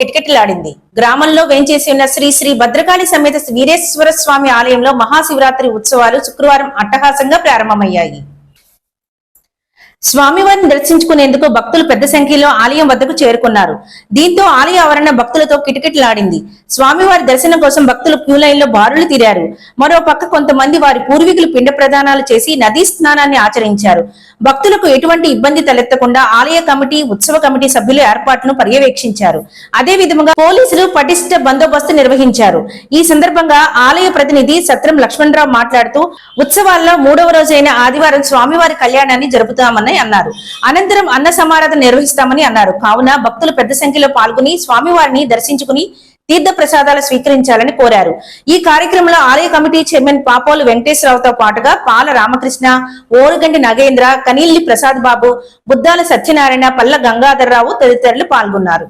కిటకిటలాడింది. గ్రామంలో వేంచేసి ఉన్న శ్రీ శ్రీ భద్రకాళి సమేత వీరేశ్వర స్వామి ఆలయంలో మహాశివరాత్రి ఉత్సవాలు శుక్రవారం అట్టహాసంగా ప్రారంభమయ్యాయి. స్వామివారిని దర్శించుకునేందుకు భక్తులు పెద్ద సంఖ్యలో ఆలయం వద్దకు చేరుకున్నారు. దీంతో ఆలయ ఆవరణ భక్తులతో కిటకిటలాడింది. స్వామివారి దర్శనం కోసం భక్తులు క్యూ లో బారులు తీరారు. మరో పక్క కొంతమంది వారి పూర్వీకులు పిండ ప్రదానాలు చేసి నదీ స్నానాన్ని ఆచరించారు. భక్తులకు ఎటువంటి ఇబ్బంది తలెత్తకుండా ఆలయ కమిటీ ఉత్సవ కమిటీ సభ్యులు ఏర్పాట్లను పర్యవేక్షించారు. అదే విధంగా పోలీసులు పటిష్ట బందోబస్తు నిర్వహించారు. ఈ సందర్భంగా ఆలయ ప్రతినిధి సత్రం లక్ష్మణరావు మాట్లాడుతూ ఉత్సవాల్లో మూడవ రోజైన ఆదివారం స్వామివారి కళ్యాణాన్ని జరుపుతామని అన్నారు. అనంతరం అన్న సమారాధన నిర్వహిస్తామని అన్నారు. కావున భక్తులు పెద్ద సంఖ్యలో పాల్గొని స్వామివారిని దర్శించుకుని తీర్థ ప్రసాదాలు స్వీకరించాలని కోరారు. ఈ కార్యక్రమంలో ఆలయ కమిటీ చైర్మన్ పాపోలు వెంకటేశ్వరరావుతో పాటుగా పాల రామకృష్ణ ఓరుగంటి నగేంద్ర కనీల్లి ప్రసాద్ బాబు బుద్దాల సత్యనారాయణ పల్ల గంగాధరరావు తదితరులు పాల్గొన్నారు.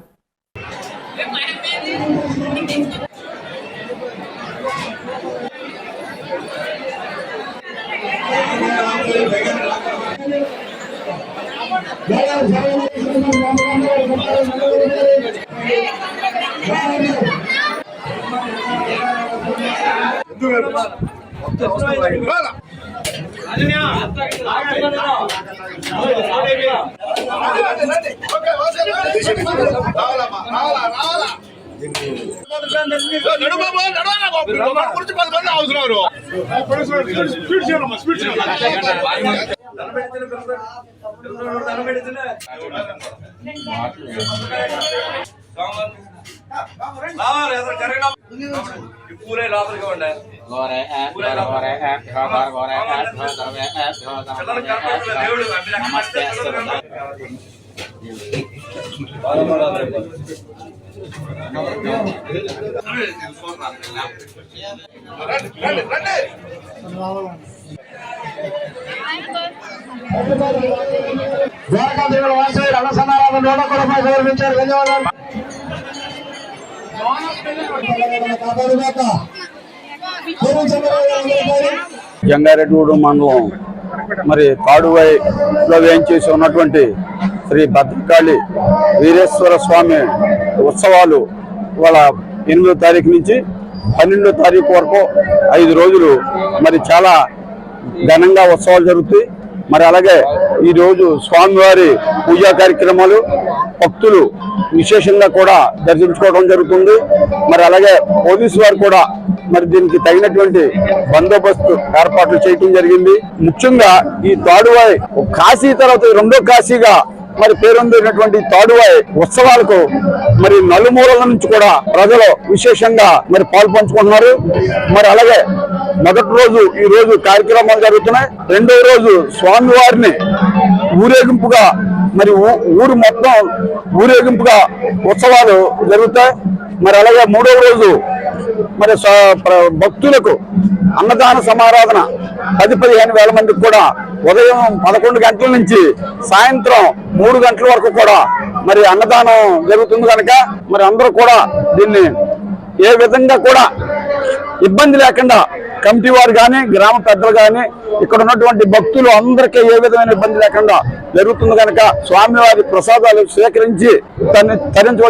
అవసరం పూరే లోపలికి ఉండే నమస్తే జంగారెడ్డి వాసవి రణ నూట కొలపై గౌరవించారు ధన్యవాదాలు. జంగారెడ్డిగూడెం మండలం మరి తాడువైలో వేయించేసి ఉన్నటువంటి శ్రీ భద్రకాళి వీరేశ్వర స్వామి ఉత్సవాలు ఇవాళ ఎనిమిదో తారీఖు నుంచి పన్నెండో తారీఖు వరకు ఐదు రోజులు మరి చాలా ఘనంగా ఉత్సవాలు జరుగుతాయి. మరి అలాగే ఈరోజు స్వామివారి పూజా కార్యక్రమాలు భక్తులు విశేషంగా కూడా దర్శించుకోవడం జరుగుతుంది. మరి అలాగే పోలీసు వారు కూడా మరి దీనికి తగినటువంటి బందోబస్తు ఏర్పాట్లు చేయటం జరిగింది. ముఖ్యంగా ఈ తాడువాయి కాశీ తర్వాత రెండో కాశీగా మరి పేరొందినటువంటి తాడువాయి ఉత్సవాలకు మరి నలుమూలల నుంచి కూడా ప్రజలు విశేషంగా మరి పాలు పంచుకుంటున్నారు. మరి అలాగే మొదటి రోజు ఈ రోజు కార్యక్రమాలు జరుగుతున్నాయి. రెండో రోజు స్వామివారిని ఊరేగింపుగా మరి ఊ- ఊరు మొత్తం ఊరేగింపుగా ఉత్సవాలు జరుగుతాయి. మరి అలాగే మూడవ రోజు మరి స- ప్ర- భక్తులకు అన్నదాన సమారాధన పది పదిహేను వేల మందికి కూడా ఉదయం పదకొండు గంటల నుంచి సాయంత్రం మూడు గంటల వరకు కూడా మరి అన్నదానం జరుగుతుంది కనుక మరి అందరూ కూడా దీన్ని ఏ విధంగా కూడా ఇబ్బంది లేకుండా కమిటీ వారు కానీ గ్రామ పెద్దలు కానీ ఇక్కడ ఉన్నటువంటి భక్తులు అందరికీ ఏ విధమైన ఇబ్బంది లేకుండా జరుగుతుంది కనుక స్వామివారి ప్రసాదాలు స్వీకరించి తను తరించవలసి